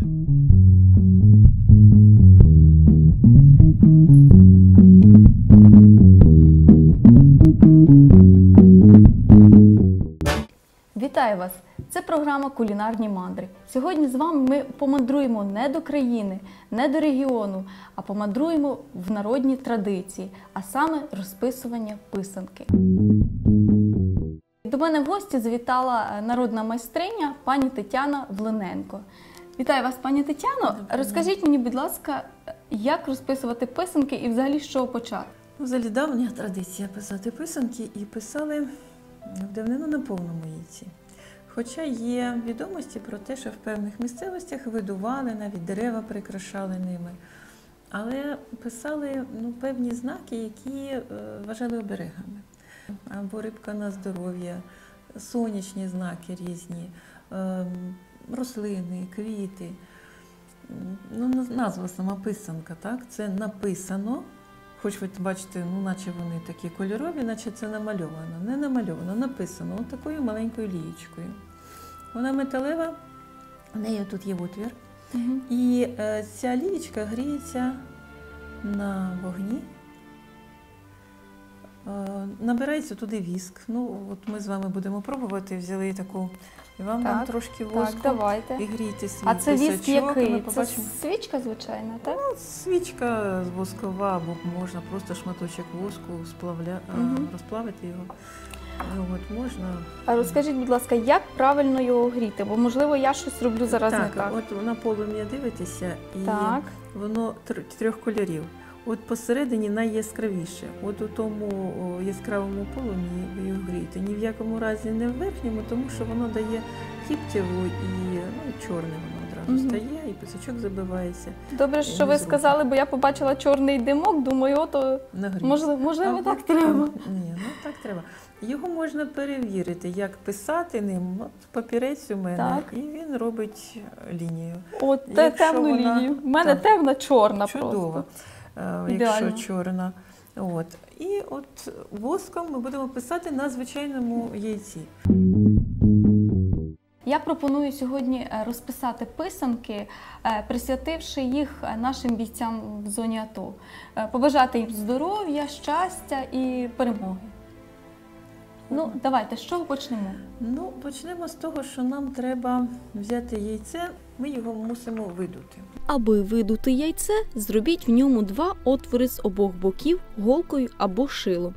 Вітаю вас! Це програма Кулінарні мандри. Сьогодні з вами ми помандруємо не до країни, не до регіону, а помандруємо в народні традиції, а саме розписування писанки. До мене в гості завітала е, народна майстриня пані Тетяна Влиненко. Вітаю вас, пані Тетяно. Розкажіть мені, будь ласка, як розписувати писанки і взагалі з чого почати? Ну, Взагалі давня традиція писати писанки і писали в давнину на повному яйці. Хоча є відомості про те, що в певних місцевостях видували, навіть дерева прикрашали ними. Але писали ну, певні знаки, які е, вважали оберегами. Або рибка на здоров'я, сонячні знаки різні, е, рослини, квіти. Ну, назва сама писанка, так? Це написано. Хоч ви бачите, ну, наче вони такі кольорові, наче це намальовано. Не намальовано, написано от такою маленькою лієчкою. Вона металева, в неї тут є отвір. І е, ця лієчка гріється на вогні. Е, набирається туди віск. Ну, от ми з вами будемо пробувати. Взяли таку і вам Так, трошки Так, воску. давайте. І грійте свій А це віск ми який? Це свічка, звичайно, так? Ну, свічка воскова, або можна просто шматочок воску сплавля... Мгм. розплавити його. Ну, от можна. А розкажіть, будь ласка, як правильно його гріти? Бо можливо я щось роблю зараз так, не так. от на полум'я дивитеся, і Так. воно тр- трьох кольорів. От посередині найяскравіше. От у тому яскравому полум'ї ви його грієте. Ні в якому разі не в верхньому, тому що воно дає кіптєву і ну, чорне воно одразу Мгм. стає, і писачок забивається Добре, що ви сказали, бо я побачила чорний димок, думаю, ото можливо, можливо А так треба. Ні, ну так треба. Його можна перевірити, як писати ним. От папірець у мене, Так. і він робить е, лінію. От Якщо темну вона- лінію. У мене так. темна чорна Чудово, просто. Е, якщо чорна. От. І от воском ми будемо писати на звичайному яйці. Я пропоную сьогодні е, розписати писанки, е, присвятивши їх нашим бійцям в зоні АТО. Побажати їм здоров'я, щастя і перемоги. Ну, давайте, з чого почнемо? Ну, почнемо з того, що нам треба взяти яйце, ми його мусимо видути. Аби видути яйце, зробіть в ньому два отвори з обох боків голкою або шилом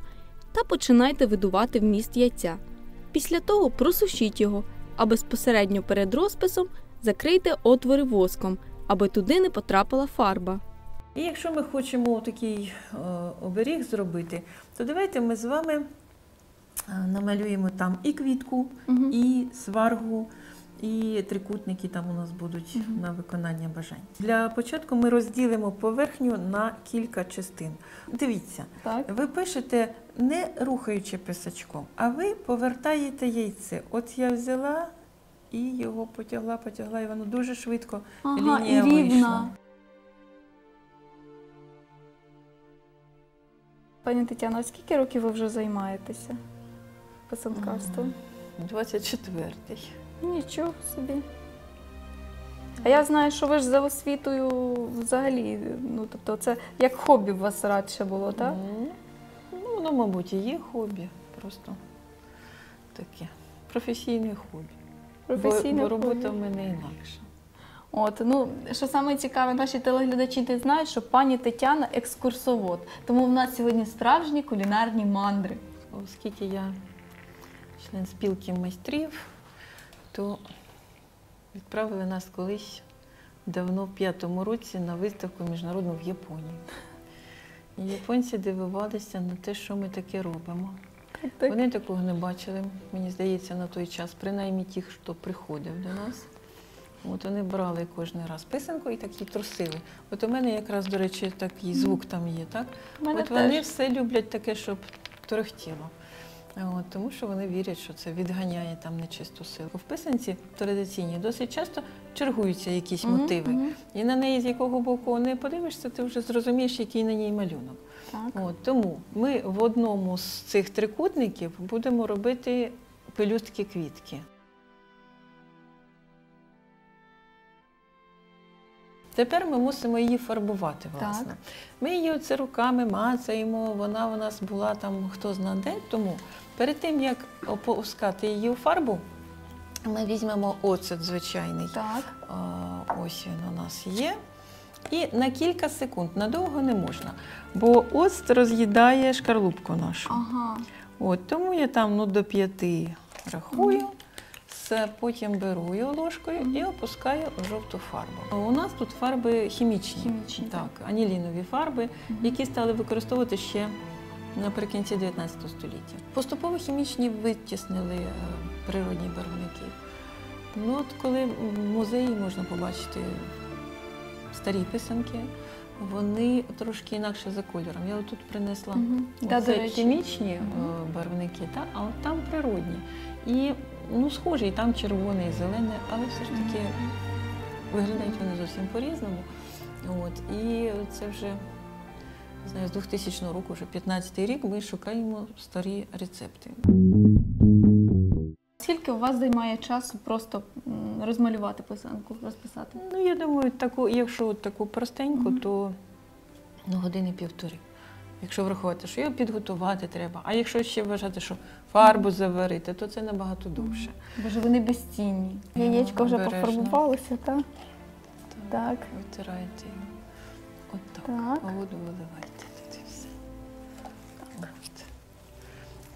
та починайте видувати вміст яйця. Після того просушіть його, а безпосередньо перед розписом закрийте отвори воском, аби туди не потрапила фарба. І якщо ми хочемо такий е, оберіг зробити, то давайте ми з вами намалюємо там і квітку, Мгм. і сваргу, і трикутники там у нас будуть Мгм. на виконання бажань. Для початку ми розділимо поверхню на кілька частин. Дивіться, Так. ви пишете не рухаючи писачком, а ви повертаєте яйце. От я взяла і його потягла, потягла, і воно дуже швидко Ага, лінія і рівна. вийшла. Пані Тетяно, а скільки років ви вже займаєтеся писанкарством? 24-й. Нічого собі. А я знаю, що ви ж за освітою взагалі, ну тобто це як хобі у вас радше було, так? Ну, Ну, воно, мабуть, і є хобі, просто таке професійне хобі. Професійне бо, бо робота в мене інакша. От, ну, що саме цікаве, наші телеглядачі не знають, що пані Тетяна екскурсовод. Тому в нас сьогодні справжні кулінарні мандри. Оскільки я член спілки майстрів, то відправили нас колись давно, в п'ятому році, на виставку міжнародну в Японії. І японці дивувалися на те, що ми таке робимо. Так. Вони такого не бачили, мені здається, на той час, принаймні ті, хто приходив до нас. От вони брали кожен раз писанку і так її трусили. От у мене якраз, до речі, такий звук там є, так? От вони теж. все люблять таке, щоб торохтіло. От, тому що вони вірять, що це відганяє там нечисту силу. В писанці традиційній досить часто чергуються якісь Мгм, мотиви. І на неї з якого боку не подивишся, ти вже зрозумієш, який на ній малюнок. Так. От, тому ми в одному з цих трикутників будемо робити пелюстки Тепер ми мусимо її фарбувати, власне. Так. Ми її оце руками мацаємо, вона у нас була там хто зна де. Тому перед тим, як опускати її у фарбу, ми візьмемо оцет звичайний. Так. Ось він у нас є. І на кілька секунд, надовго не можна, бо оцет роз'їдає шкарлупку нашу. Ага. От, тому я там ну, до п'яти рахую, все, потім беру його ложкою і опускаю у жовту фарбу. У нас тут фарби хімічні, Хімічні, так, анілінові фарби, які стали використовувати ще наприкінці 19 століття. Поступово хімічні витіснили е, природні барвники. Ну, от коли в музеї можна побачити старі писанки, вони трошки інакше за кольором. Я отут принесла Мгм. Да, хімічні Мгм. барвники, та, а от там природні. І ну, схожі, і там червоне, і зелене, але все ж таки виглядають вони зовсім по-різному. От, і це вже не знаю, з 2000 року, вже 15-й рік, ми шукаємо старі рецепти. Скільки у вас займає часу просто розмалювати писанку, розписати? Ну, я думаю, таку, якщо таку простеньку, Мгм. то ну, години півтори. Якщо врахувати, що його підготувати треба. А якщо ще вважати, що фарбу заварити, то це набагато довше. Боже, вони безцінні. Ну, Яєчко вже обережно. пофарбувалося, так? Так. Витирайте його. От так. Так. А воду виливайте. тут і все. От.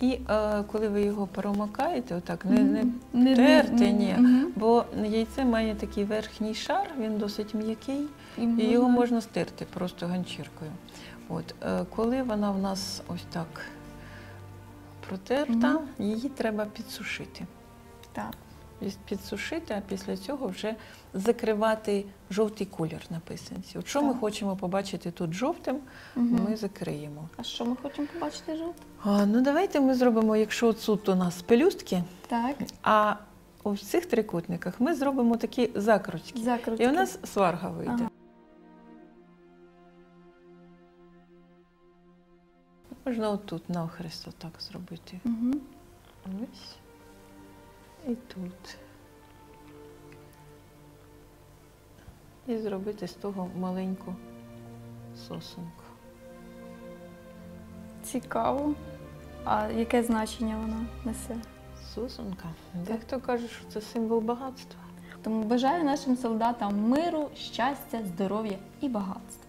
І е, коли ви його промокаєте, отак, не, не Не- терти, ні. Бо яйце має такий верхній шар, він досить м'який, І і його можна стерти просто ганчіркою. От, е, коли вона в нас ось так протерта, її треба підсушити. Так. Підсушити, а після цього вже закривати жовтий колір на писанці. От що ми хочемо побачити тут жовтим, Мгм. ми закриємо. А що ми хочемо побачити жовте? А, ну давайте ми зробимо, якщо тут у нас пелюстки, Так. а у цих трикутниках ми зробимо такі закрутки. Закрутки. І у нас сварга вийде. Ага. Можна отут навхрест отак зробити. Угу. Ось. І тут. І зробити з того маленьку сосунку. Цікаво. А яке значення вона несе? Сосунка. Дехто каже, що це символ багатства. Тому бажаю нашим солдатам миру, щастя, здоров'я і багатства.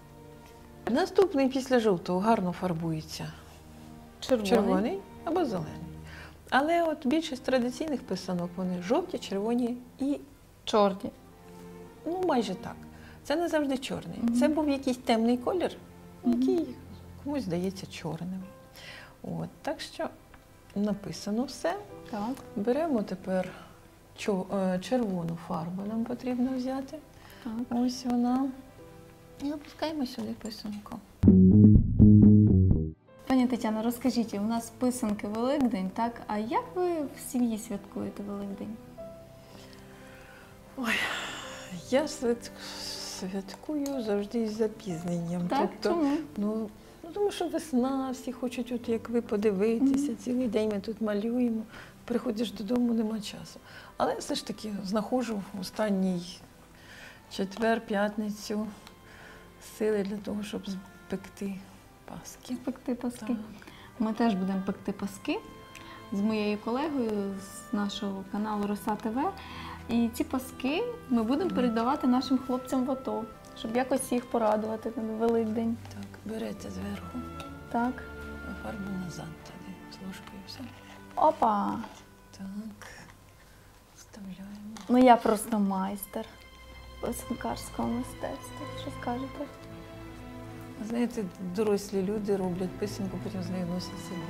Наступний після жовтого гарно фарбується Червоний. червоний або зелений. Але от більшість традиційних писанок вони жовті, червоні і Чорні. ну майже так. Це не завжди чорний. Мгм. Це був якийсь темний колір, Мгм. який комусь здається чорним. От, так що написано все. Так. Беремо тепер чо- е, червону фарбу, нам потрібно взяти. Так. Ось вона. І опускаємо сюди писанку. Пані Тетяно, розкажіть, у нас писанки Великдень, так? А як ви в сім'ї святкуєте Великдень? Я святкую завжди з запізненням. Так, Тобто, чому? ну, ну, тому що весна, всі хочуть, от як ви подивитися, цілий день ми тут малюємо. Приходиш додому, нема часу. Але все ж таки знаходжу в останній четвер, п'ятницю сили для того, щоб спекти паски. Пекти паски. Так. Ми теж будемо пекти паски з моєю колегою з нашого каналу Роса ТВ. І ці паски ми будемо передавати нашим хлопцям в АТО, щоб якось їх порадувати на Великдень. Так, берете зверху, Так. а фарбу назад туди, з ложкою все. Опа! Так, вставляємо. Ну я просто майстер писанкарського мистецтва. Що скажете? Знаєте, дорослі люди роблять писанку, потім з нею носять собі.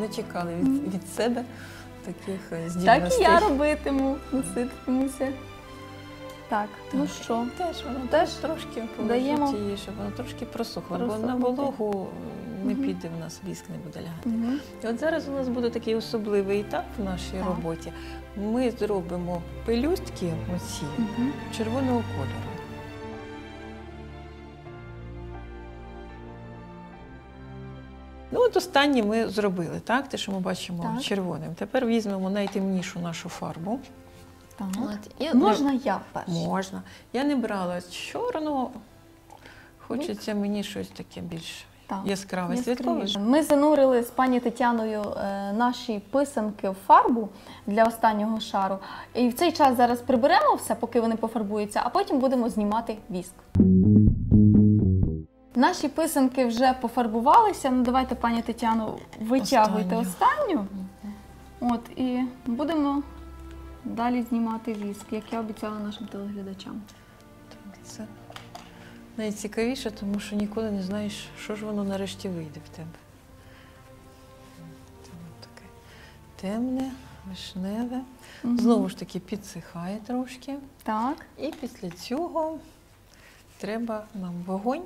Не чекали від, від себе таких е, Так і я робитиму, носитимуся. Так, ну що? Теж воно Теж трошки даємо. її, щоб воно трошки просохло, бо на вологу не піде в нас віск, не буде лягати. Угу. І от зараз у нас буде такий особливий етап в нашій Так. роботі. Ми зробимо пелюстки оці Угу. червоного кольору. От останні ми зробили, так? Те, що ми бачимо Так. червоним. Тепер візьмемо найтемнішу нашу фарбу. Так. От, і Можна я перша? Можна. Я не брала чорного. Хочеться мені щось таке більш Так. яскраве, святкове. Ми занурили з пані Тетяною е, наші писанки в фарбу для останнього шару. І в цей час зараз приберемо все, поки вони пофарбуються, а потім будемо знімати віск. Наші писанки вже пофарбувалися. Ну давайте, пані Тетяно, витягуйте останню. От і будемо далі знімати віск, як я обіцяла нашим телеглядачам. Це найцікавіше, тому що ніколи не знаєш, що ж воно нарешті вийде в тебе. Це таке темне, вишневе. Мгм. Знову ж таки підсихає трошки. Так, І після цього треба нам вогонь,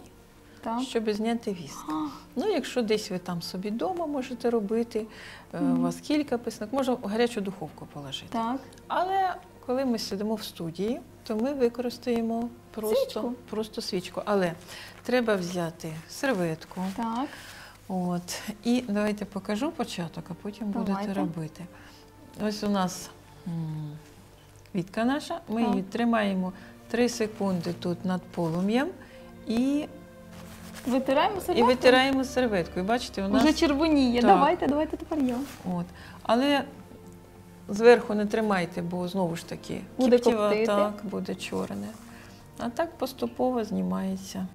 так. щоб зняти віск. А, Ну, якщо десь ви там собі вдома можете робити, Мгм. у вас кілька писанок, можна в гарячу духовку положити. Так. Але коли ми сидимо в студії, то ми використаємо просто Свічку. просто свічку. Але треба взяти серветку. Так. От. І давайте покажу початок, а потім Давайте. будете робити. Ось у нас квітка наша. Ми Так. її тримаємо 3 секунди тут над полум'ям і, Витираємо і витираємо серветкою. Бачите, у нас Вже червоніє. Так. Давайте, давайте тепер я. От. Але зверху не тримайте, бо знову ж таки Буде кіптєва, коптити. так, буде чорне. А так поступово знімається.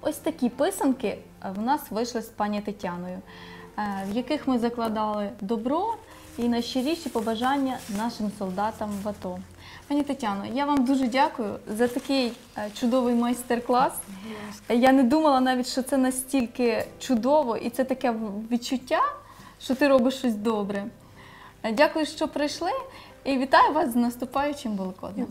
Ось такі писанки в нас вийшли з пані Тетяною, е, в яких ми закладали добро і найщиріші побажання нашим солдатам в АТО. Пані Тетяно, я вам дуже дякую за такий е, чудовий майстер-клас. Я не думала навіть, що це настільки чудово і це таке відчуття, що ти робиш щось добре. Е, Дякую, що прийшли, і вітаю вас з наступаючим Великоднем.